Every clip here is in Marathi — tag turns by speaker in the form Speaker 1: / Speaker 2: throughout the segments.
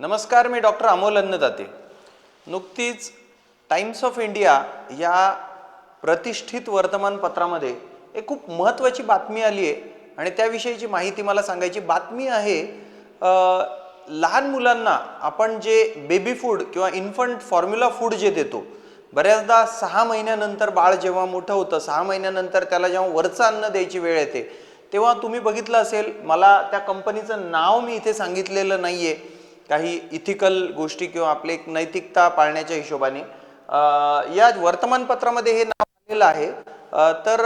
Speaker 1: नमस्कार मी डॉक्टर अमोल अन्नदाते. नुकतीच टाइम्स ऑफ इंडिया या प्रतिष्ठित वर्तमानपत्रामध्ये एक खूप महत्त्वाची बातमी आली आहे आणि त्याविषयीची माहिती मला सांगायची बातमी आहे लहान मुलांना आपण जे बेबी फूड किंवा इन्फंट फॉर्म्युला फूड जे देतो बऱ्याचदा सहा महिन्यानंतर बाळ जेव्हा मोठं होतं सहा महिन्यानंतर त्याला जेव्हा वरचं अन्न द्यायची वेळ येते तेव्हा तुम्ही बघितलं असेल मला त्या कंपनीचं नाव मी इथे सांगितलेलं नाही आहे काही इथिकल गोष्टी किंवा आपली एक नैतिकता पाळण्याच्या हिशोबाने या वर्तमानपत्रामध्ये हे नाव आलेलं आहे. तर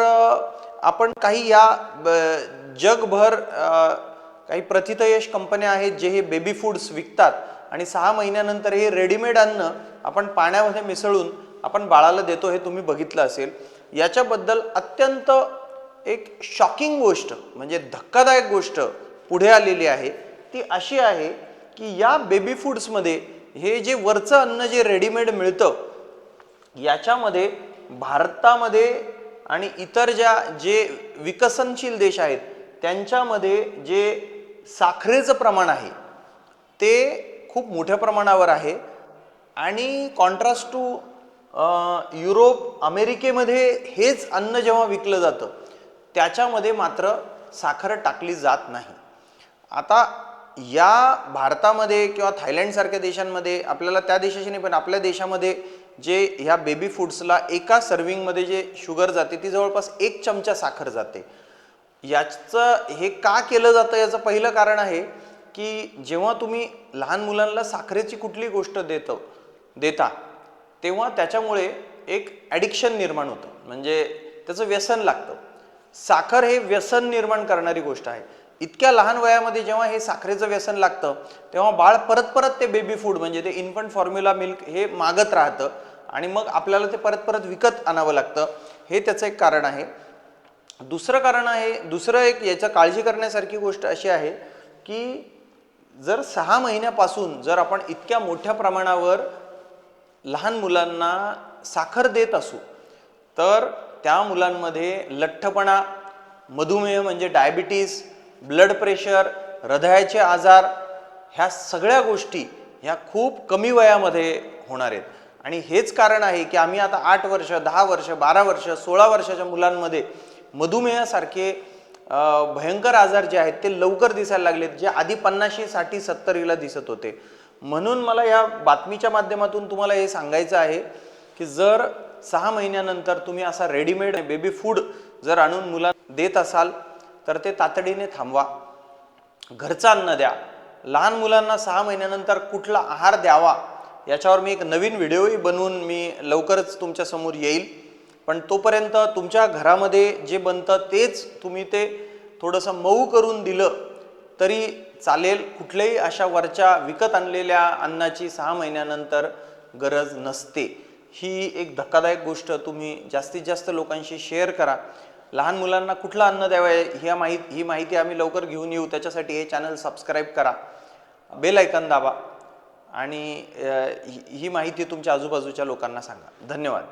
Speaker 1: आपण काही या जगभर काही प्रथितयश कंपन्या आहेत जे हे बेबी फूड्स विकतात आणि सहा महिन्यानंतर हे रेडीमेड अन्न आपण पाण्यामध्ये मिसळून आपण बाळाला देतो हे तुम्ही बघितलं असेल. याच्याबद्दल अत्यंत एक शॉकिंग गोष्ट म्हणजे धक्कादायक गोष्ट पुढे आलेली आहे. ती अशी आहे की या बेबी फूड्समध्ये हे जे वरचं अन्न जे रेडीमेड मिळतं याच्यामध्ये भारतामध्ये आणि इतर ज्या जे विकसनशील देश आहेत त्यांच्यामध्ये जे साखरेचं प्रमाण आहे ते खूप मोठ्या प्रमाणावर आहे. आणि कॉन्ट्रास्ट टू युरोप अमेरिकेमध्ये हेच अन्न जेव्हा विकलं जातं त्याच्यामध्ये मात्र साखर टाकली जात नाही. आता या भारतामध्ये किंवा थायलंडसारख्या देशांमध्ये आपल्याला त्या देशाशी नाही पण आपल्या देशामध्ये जे ह्या बेबी फूड्सला एका सर्विंगमध्ये जे शुगर जाते ती जवळपास एक चमचा साखर जाते. याचं हे का केलं जातं याचं पहिलं कारण आहे की जेव्हा तुम्ही लहान मुलांना साखरेची कुठली गोष्ट देतो देता तेव्हा त्याच्यामुळे एक ॲडिक्शन निर्माण होतं. म्हणजे त्याचं व्यसन लागतं. साखर हे व्यसन निर्माण करणारी गोष्ट आहे. इतक्या लहान वयामध्ये जेव्हा हे साखरेचं व्यसन लागतं तेव्हा बाळ परत परत ते बेबी फूड म्हणजे ते इन्फंट फॉर्म्युला मिल्क हे मागत राहतं आणि मग आपल्याला ते परत परत विकत आणावं लागतं. हे त्याचं एक कारण आहे. दुसरं कारण आहे दुसरं एक याचं काळजी करण्यासारखी गोष्ट अशी आहे की जर सहा महिन्यापासून जर आपण इतक्या मोठ्या प्रमाणावर लहान मुलांना साखर देत असू तर त्या मुलांमध्ये लठ्ठपणा मधुमेह म्हणजे डायबिटीस ब्लड प्रेशर हृदयाचे आजार ह्या सगळ्या गोष्टी ह्या खूप कमी वयामध्ये होणार आहेत. आणि हेच कारण आहे की आम्ही आता आठ वर्ष दहा वर्ष बारा वर्ष सोळा वर्षाच्या मुलांमध्ये मधुमेहासारखे भयंकर आजार जे आहेत ते लवकर दिसायला लागलेत जे आधी पन्नाशी साठी सत्तरीला दिसत होते. म्हणून मला या बातमीच्या माध्यमातून तुम्हाला हे सांगायचं आहे की जर सहा महिन्यानंतर तुम्ही असा रेडीमेड बेबी फूड जर आणून मुला देत असाल तर ते तातडीने थांबवा. घरचं अन्न द्या. लहान मुलांना सहा महिन्यानंतर कुठला आहार द्यावा? याच्यावर मी एक नवीन व्हिडिओही बनवून मी लवकरच तुमच्यासमोर येईल. पण तोपर्यंत तुमच्या घरामध्ये जे बनतं तेच तुम्ही ते थोडंसं मऊ करून दिलं तरी चालेल. कुठल्याही अशा वरच्या विकत आणलेल्या अन्नाची सहा महिन्यानंतर गरज नसते. ही एक धक्कादायक गोष्ट तुम्ही जास्तीत जास्त लोकांशी शेअर करा. लहान मुलांना कुठलं अन्न द्यावं ह्या माहिती ही माहिती आम्ही लवकर घेऊन येऊ. त्याच्यासाठी हे चॅनल सबस्क्राईब करा. बेल ऐकन दाबा. आणि ही ही माहिती तुमच्या आजूबाजूच्या लोकांना सांगा. धन्यवाद.